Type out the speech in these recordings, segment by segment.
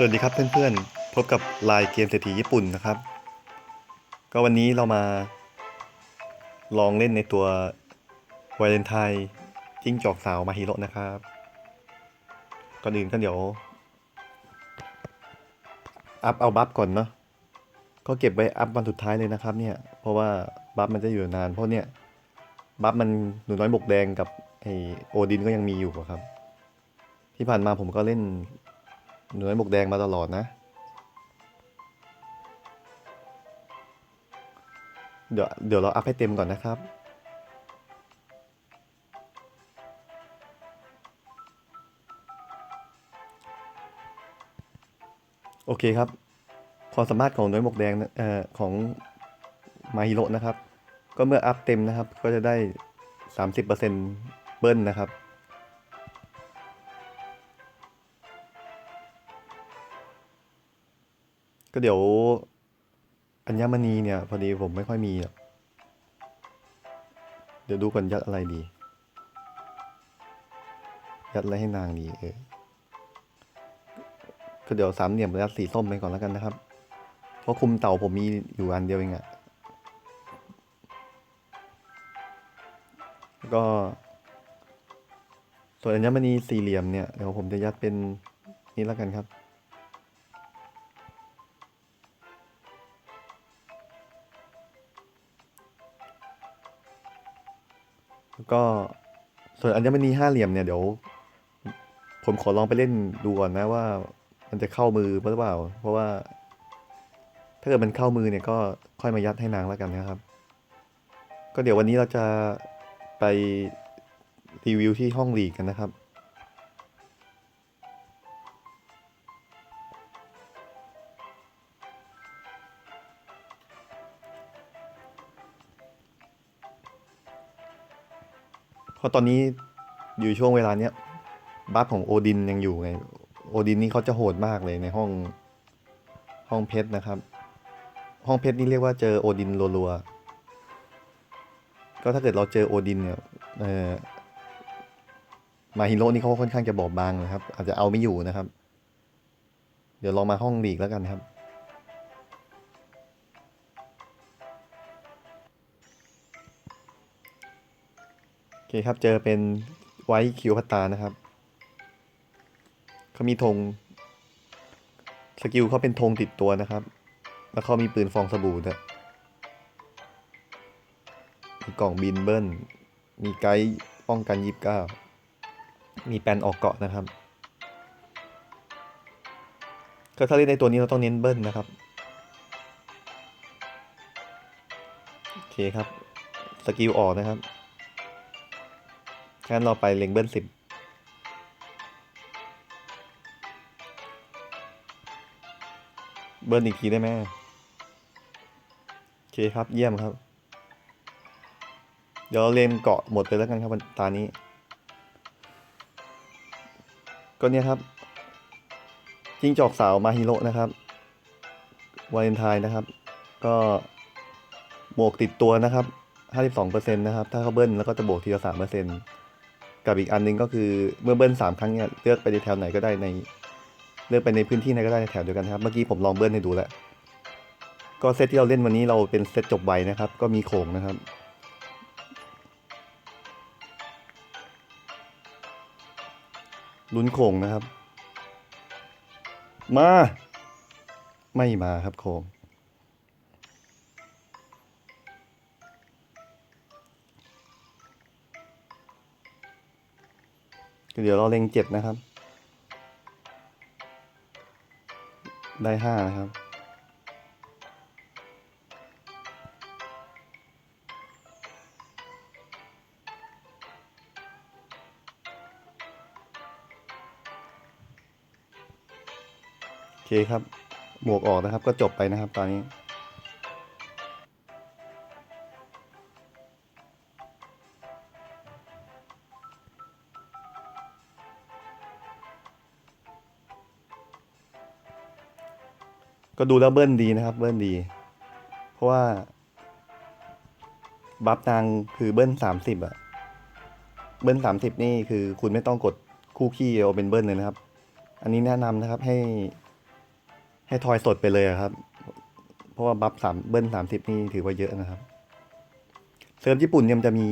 สวัสดีครับเพื่อนๆ พบกับลายเกมเศรษฐีญี่ปุ่นนะครับ ก็วันนี้เรามา ลองเล่นในตัววาเลนไทน์จิ้งจอกสาวมาฮิโร่นะครับ ก่อนอื่นก็เดี๋ยว อัพเอาบัฟก่อนเนาะก็เก็บไว้อัพวันสุดท้ายเลยนะครับเนี่ย เพราะว่าบัฟมันจะอยู่นานเพราะเนี่ยบัฟมันหนูน้อยบกแดงกับไอโอดินก็ยังมีอยู่ครับ ที่ผ่านมาผมก็เล่น หนูน้อยบกแดงมาตลอดนะ เดี๋ยวเดี๋ยวเราอัพให้เต็มก่อนนะครับ โอเคครับ ความสามารถของหน้อยหมกแดงเอ่อของมาฮิโร่นะครับ ก็เมื่ออัพเต็มนะครับ ก็จะได้ 30%เบิ้ลนะครับ ก็เดี๋ยว อัญมณีเนี่ย พอดีผมไม่ค่อยมีอะเดี๋ยวดูก่อนยัดอะไรดี ยัดอะไรให้นางดีเออก็เดี๋ยวสามเหลี่ยมยัดสีส้มไปก่อนแล้วกันนะครับ เพราะคุมเต่าผมมีอยู่อันเดียวเองอะก็ส่วนอัญมณีสี่เหลี่ยมเนี่ยเดี๋ยวผมจะยัดเป็นนี่แล้วกันครับ แล้วก็ส่วนอัญมณีห้าเหลี่ยมเนี่ยเดี๋ยว ผมขอลองไปเล่นดูก่อนนะว่า มันจะเข้ามือหรือเปล่า เพราะว่า ถ้าเกิดมันเข้ามือเนี่ยก็ค่อยมายัดให้นางแล้วกันนะครับ ก็เดี๋ยววันนี้เราจะไปรีวิวที่ห้องหลีกกันนะครับ ราะตอนนี้อยู่ช่วงเวลาเนี้ยบัฟของโอดินยังอยู่ไง โอดินนี่เขาจะโหดมากเลยในห้องห้องเพชรนะครับ ห้องเพชรนี่เรียกว่าเจอโอดินรัวๆก็ถ้าเกิดเราเจอโอดินเนี่ยเออมาฮิโร่นี่เขาค่อนข้างจะบอบบางนะครับ อาจจะเอาไม่อยู่นะครับ เดี๋ยวลองมาห้องหลีกแล้วกันครับ อเคครับ เจอเป็นไวท์คิวพัตตานะครับ เขามีธงสกิลเขาเป็นธงติดตัวนะครับ แล้วเขามีปืนฟองสบู่ด้วยมีกล่องบินเบิ้ล มีไกด์ป้องกันยิบเก้า มีแปนออกเกาะนะครับ ก็ถ้าเล่นในตัวนี้เราต้องเน้นเบิ้ลนะครับ โอเคครับ สกิลออกนะครับ งั้นเราไปเล็งเบิ้ลสิบเบิ้ลอีกทีได้ไหมโอเคครับเยี่ยมครับ เดี๋ยวเราเลนเกาะหมดไปแล้วกันครับวันตานี้ ก็เนี่ยครับจิ้งจอกสาวมาฮิโร่นะครับวาเลนไทน์นะครับ ก็บวกติดตัวนะครับ 52%นะครับ ถ้าเขาเบิ้ลแล้วก็จะบวกทีละ3% กับอีกอันหนึงก็คือเมื่อเบิ้ลสามครั้งเนี่ยเลือกไปในแถวไหนก็ได้ใน เลือกไปในพื้นที่ไหนก็ได้ในแถวเดียวกันนะครับ เมื่อกี้ผมลองเบิ้ลให้ดูแล้ว ก็เซตที่เราเล่นวันนี้เราเป็นเซตจบไวนะครับ ก็มีโขงนะครับลุ้นโขงนะครับ มา ไม่มาครับโขง เดี๋ยวเราเล็งเจ็ดนะครับ ได้ห้านะครับ โอเคครับ หมวกออกนะครับ ก็จบไปนะครับตอนนี้ ก็ดูแล้วเบิ้ลดีนะครับ เบิ้ลดี เพราะว่า บัฟนางคือเบิ้ลสามสิบอะเบิ้ลสามสิบนี่คือคุณไม่ต้องกดคู่ขี้เอาเป็นเบิ้ลเลยนะครับ อันนี้แนะนำนะครับให้ ให้ทอยสดไปเลยครับ เพราะว่าบัฟสามเบิ้ลสามสิบนี่ถือว่าเยอะนะครับ เซิร์ฟญี่ปุ่นเนี่ยมันจะมี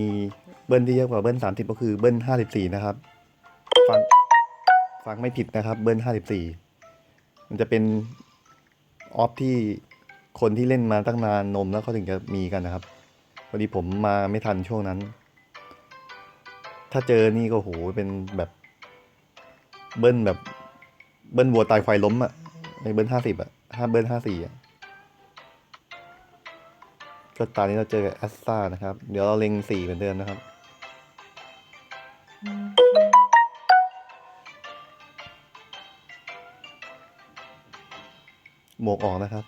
เบิ้ลที่เยอะกว่าเบิ้ลสามสิบก็คือเบิ้ลห้าสิบสี่นะครับ ฟังฟังไม่ผิดนะครับ เบิ้ลห้าสิบสี่มันจะเป็น ออฟที่คนที่เล่นมาตั้งนานนมแล้วเขาถึงจะมีกันนะครับพอดีผมมาไม่ทันช่วงนั้น ถ้าเจอนี่ก็โหเป็นแบบเบิ้ลแบบเบิ้ลวัวตายควายล้มอะในเบิ้ลห้าสิบอะห้าเบิ้ลห้าสี่อะก็ตอนนี้เราเจอกับแอสตานะครับ เดี๋ยวเราเล็งสี่เหมือนเดิมนะครับ หมวกออกนะครับ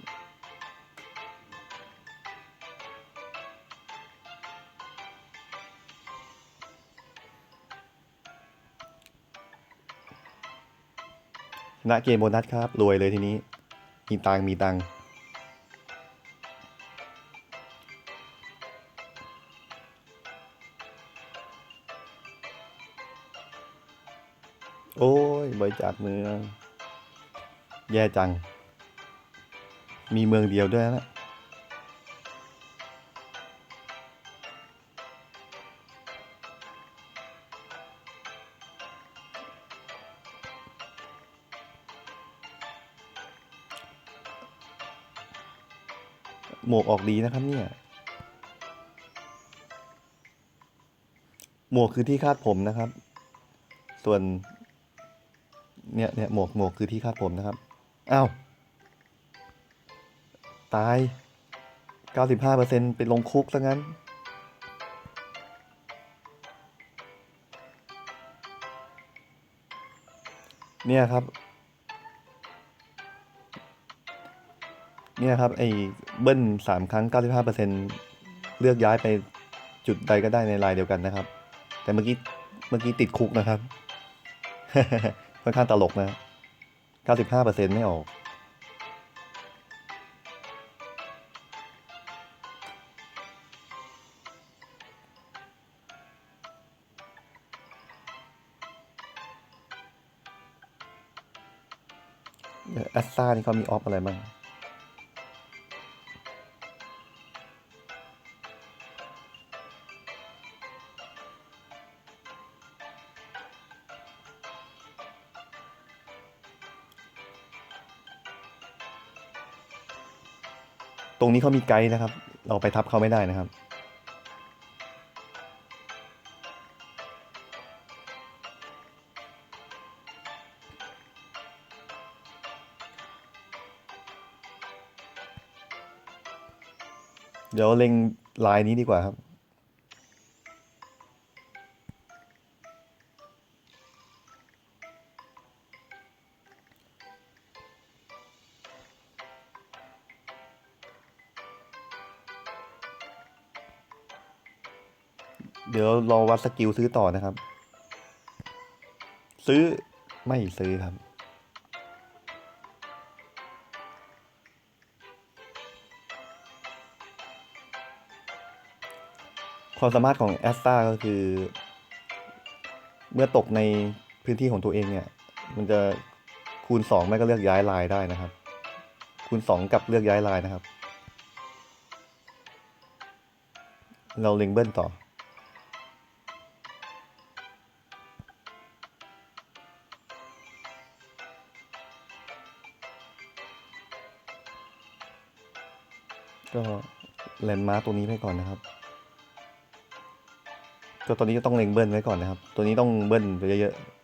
ชนะเกมโบนัสครับ รวยเลยทีนี้ มีตังมีตังโอ้ยบริจาคเมืองแย่จัง มีเมืองเดียวด้วยนะหมวกออกดีนะครับเนี่ย หมวกคือที่คาดผมนะครับ ส่วน เนี่ยเนี่ยหมวกหมวกคือที่คาดผมนะครับ อ้าว ตาย 95%ไปลงคุกซะงั้น เนี่ยครับ เนี่ยครับ ไอ้เบิ้ลสามครั้ง 95%เลือกย้ายไปจุดใดก็ได้ในลายเดียวกันนะครับ แต่เมื่อกี้ เมื่อกี้ติดคุกนะครับ ค่อนข้างตลกนะ 95%ไม่ออก อสซ่านี่เขามีออฟอะไรบ้างตรงนี้เขามีไกด์นะครับ เราไปทับเขาไม่ได้นะครับ เดี๋ยวเล็งลายนี้ดีกว่าครับ เดี๋ยวรอวัดสกิลซื้อต่อนะครับ ซื้อไม่ซื้อครับ ความสามารถของแอสตาก็คือ เมื่อตกในพื้นที่ของตัวเองเนี่ย มันจะคูณสองไม่ก็เลือกย้ายลายได้นะครับ คูณสองกับเลือกย้ายลายนะครับ เราเล็งเบิ้ลต่อ ก็แลนด์มาร์กตัวนี้ไปก่อนนะครับ ก็ตัวนี้ก็ต้องเล็งเบิ้ลไว้ก่อนนะครับ ตัวนี้ต้องเบิ้ลไปเยอะๆ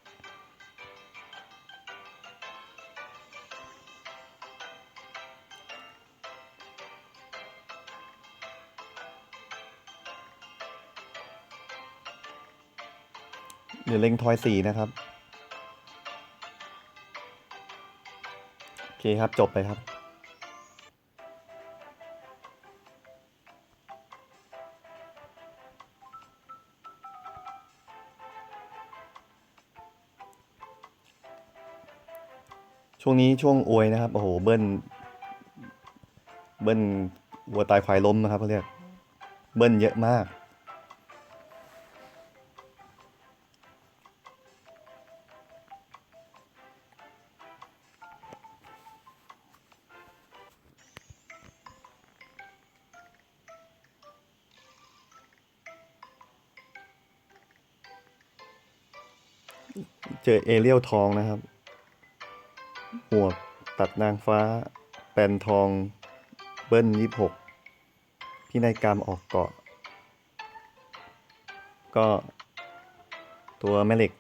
เดี๋ยวเล็งทอยสี่นะครับ โอเคครับจบไปครับ ช่วงนี้ช่วงอวยนะครับ โอ้โห เบิ้ล เบิ้ลวัวตายควายล้มนะครับเขาเรียก เบิ้ลเยอะมาก เจอเอเรียลทองนะครับ หมวกตัดนางฟ้า แปนทอง เบิ้ลยี่หกพี่นายกรรมออกเกาะ ก็ตัวแม่เหล็ก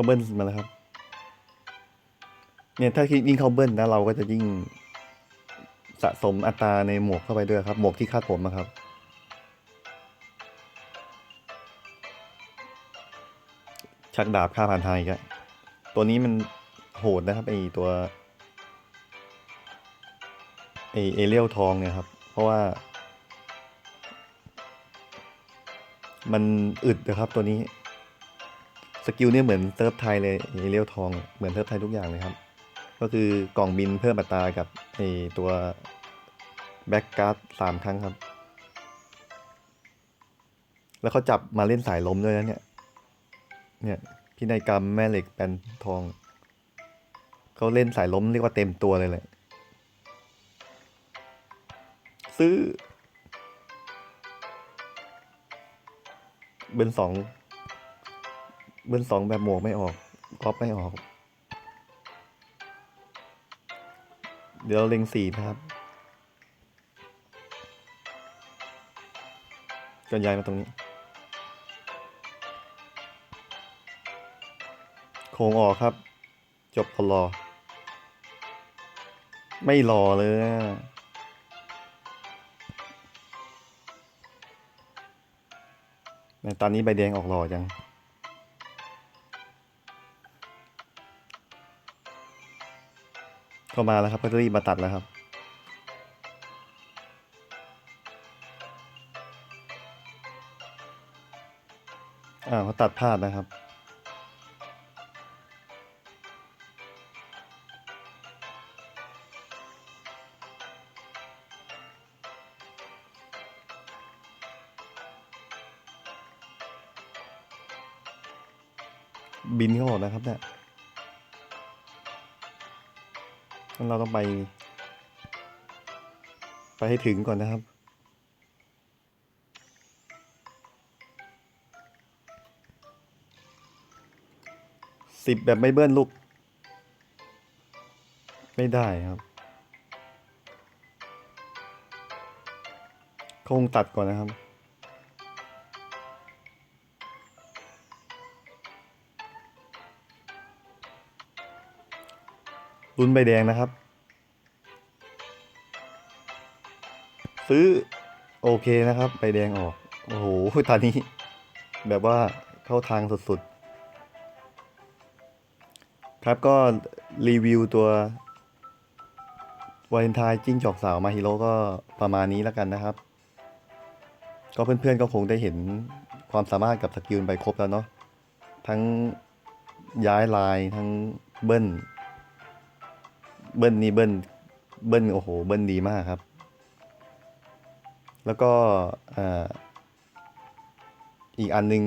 เขาเบิ้ลมาแล้วครับ เนี่ยถ้ายิ่งเขาเบิ้ลนะเราก็จะยิ่งสะสมอัตราในหมวกเข้าไปด้วยครับ หมวกที่คาดผมนะครับ ชักดาบฆ่าผ่านทางอีกอะตัวนี้มันโหดนะครับไอตัวไอเอเรียลทองเนี่ยครับ เพราะว่า มันอึดนะครับตัวนี้ สกิลเนี่ยเหมือนเซิร์ฟไทยเลยเอเรียลทองเหมือนเซิร์ฟไทยทุกอย่างเลยครับ ก็คือกล่องบินเพิ่มอัตรากับไอตัวแบ็กการ์ดสามครั้งครับ แล้วเขาจับมาเล่นสายล้มด้วยนะเนี่ย เนี่ยพินัยกรรมแม่เหล็กแปนทอง เขาเล่นสายล้มเรียกว่าเต็มตัวเลยแหละ ซื้อเบิร์นสอง เบิร์นสองแบบหมวกไม่ออกก๊อปไม่ออก เดี๋ยวเราเล็งสี่นะครับก็ย้ายมาตรงนี้ โค้งออกครับ จบพอรอ ไม่รอเลยอะตอนนี้ใบแดงออกรอจัง เข้ามาแล้วครับก็จะรีบมาตัดแล้วครับอ้าวเขาตัดพลาดนะครับบินเขาหมดนะครับเนี่ย งั้นเราต้องไป ไปให้ถึงก่อนนะครับ สิบแบบไม่เบิ้ลลูก ไม่ได้ครับคงตัดก่อนนะครับ ลุ้นใบแดงนะครับ ซื้อโอเคนะครับ ใบแดงออก โอ้โหตอนนี้ แบบว่าเข้าทางสุดๆ ครับก็รีวิวตัววาเลนไทน์จิ้งจอกสาวมาฮิโร่ก็ประมาณนี้แล้วกันนะครับ ก็เพื่อนๆก็คงได้เห็นความสามารถกับสกิลไปครบแล้วเนาะทั้งย้ายลายทั้งเบิ้ล เบิ้ลนี่เบิ้ลเบิ้ลโอ้โห เบิ้ลดีมากครับ แล้วก็ออีกอันนึง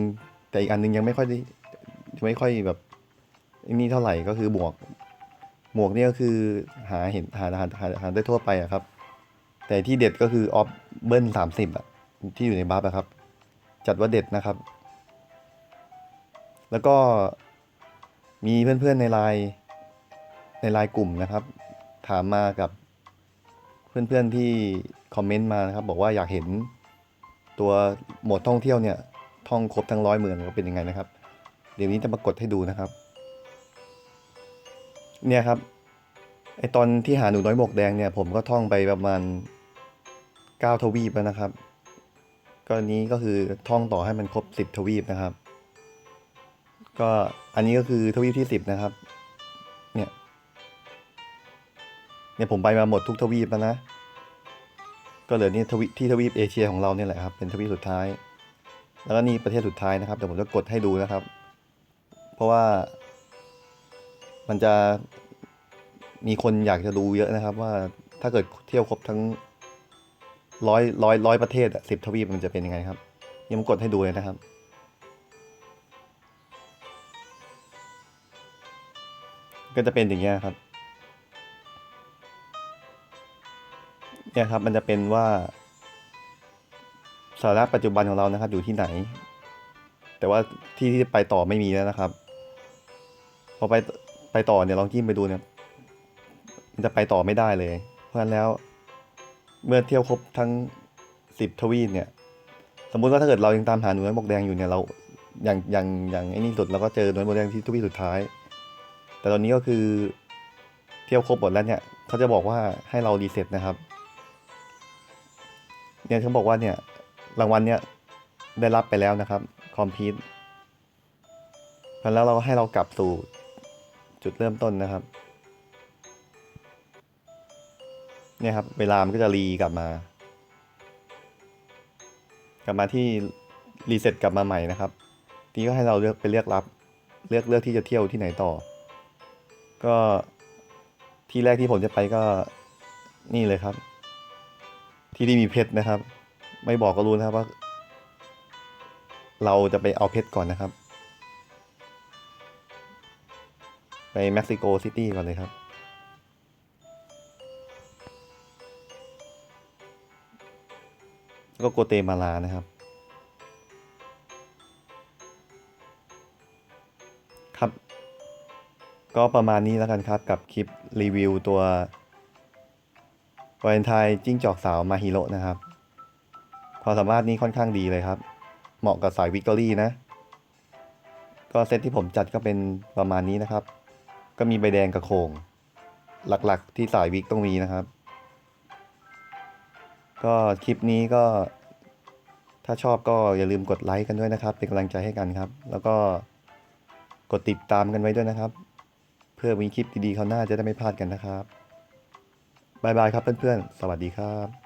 แต่อีกอันนึงยังไม่ค่อยได้ยังไม่ค่อยแบบนี่เท่าไหร่ก็คือหมวก หมวกเนี่ยก็คือหาเห็นหาหาหาหาได้ทั่วไปอะครับ แต่ที่เด็ดก็คือออฟเบิ้ลสามสิบอะที่อยู่ในบัฟอะครับ จัดว่าเด็ดนะครับ แล้วก็มีเพื่อนๆในไลน์ ในไลน์กลุ่มนะครับ ถามมากับเพื่อนๆที่คอมเมนต์มานะครับบอกว่าอยากเห็นตัวโหมดท่องเที่ยวเนี่ยท่องครบทั้งร้อยเมืองว่าเป็นยังไงนะครับ เดี๋ยวนี้จะมากดให้ดูนะครับ เนี่ยครับไอตอนที่หาหนูน้อยหมวกแดงเนี่ยผมก็ท่องไปประมาณเก้าทวีปแล้วนะครับก็นี้ก็คือท่องต่อให้มันครบสิบทวีปนะครับ ก็อันนี้ก็คือทวีปที่สิบนะครับ เนี่ยผมไปมาหมดทุกทวีปแล้วนะ ก็เหลือนี่ทวีปที่ทวีปเอเชียของเราเนี่ยแหละครับ เป็นทวีปสุดท้าย แล้วก็นี่ประเทศสุดท้ายนะครับเดี๋ยวผมจะกดให้ดูนะครับ เพราะว่า มันจะมีคนอยากจะดูเยอะนะครับ ว่าถ้าเกิดเที่ยวครบทั้งร้อยร้อยร้อยประเทศอะสิบทวีปมันจะเป็นยังไงครับยังกดให้ดูเลยนะครับก็จะเป็นอย่างเงี้ยครับ เนี่ยครับมันจะเป็นว่าสาระปัจจุบันของเรานะครับ อยู่ที่ไหน แต่ว่าที่ที่ไปต่อไม่มีแล้วนะครับ พอไปไปต่อเนี่ยลองจิ้มไปดูเนี่ยมันจะไปต่อไม่ได้เลย เพราะฉะนั้นแล้ว เมื่อเที่ยวครบทั้งสิบทวีปเนี่ย สมมุติว่าถ้าเกิดเรายังตามหาหนูน้อยหมวกแดงอยู่เนี่ยเราอย่างอย่างอย่างไอ้นี่สุดเราก็เจอหนูน้อยหมวกแดงที่ทวีปสุดท้าย แต่ตอนนี้ก็คือเที่ยวครบหมดแล้วเนี่ยเขาจะบอกว่าให้เรารีเซ็ตนะครับ เนี่ยเขาบอกว่าเนี่ยรางวัลเนี่ยได้รับไปแล้วนะครับคอมพิวแล้วเราให้เรากลับสู่จุดเริ่มต้นนะครับ เนี่ยครับ เวลามันก็จะรีกลับมา กลับมาที่รีเซ็ตกลับมาใหม่นะครับ ทีก็ให้เราเลือกไปเลือกรับ เลือกเลือกที่จะเที่ยวที่ไหนต่อ ก็ที่แรกที่ผมจะไปก็นี่เลยครับ ที่ที่มีเพชรนะครับ ไม่บอกก็รู้นะครับว่า เราจะไปเอาเพชรก่อนนะครับ ไปเม็กซิโกซิตี้ก่อนเลยครับแล้วก็โกเตมาลานะครับครับ ก็ประมาณนี้แล้วกันครับกับคลิปรีวิวตัว วาเลนไทน์จิ้งจอกสาวมาฮิโร่นะครับ ความสามารถนี้ค่อนข้างดีเลยครับ เหมาะกับสายวิกตอรี่นะ ก็เซตที่ผมจัดก็เป็นประมาณนี้นะครับ ก็มีใบแดงกับโคง หลักๆที่สายวิกต้องมีนะครับ ก็คลิปนี้ก็ ถ้าชอบก็อย่าลืมกดไลค์กันด้วยนะครับ เป็นกำลังใจให้กันครับ แล้วก็กดติดตามกันไว้ด้วยนะครับ เพื่อมีคลิปดีๆคราวหน้าจะได้ไม่พลาดกันนะครับ บายบายครับเพื่อนๆ สวัสดีครับ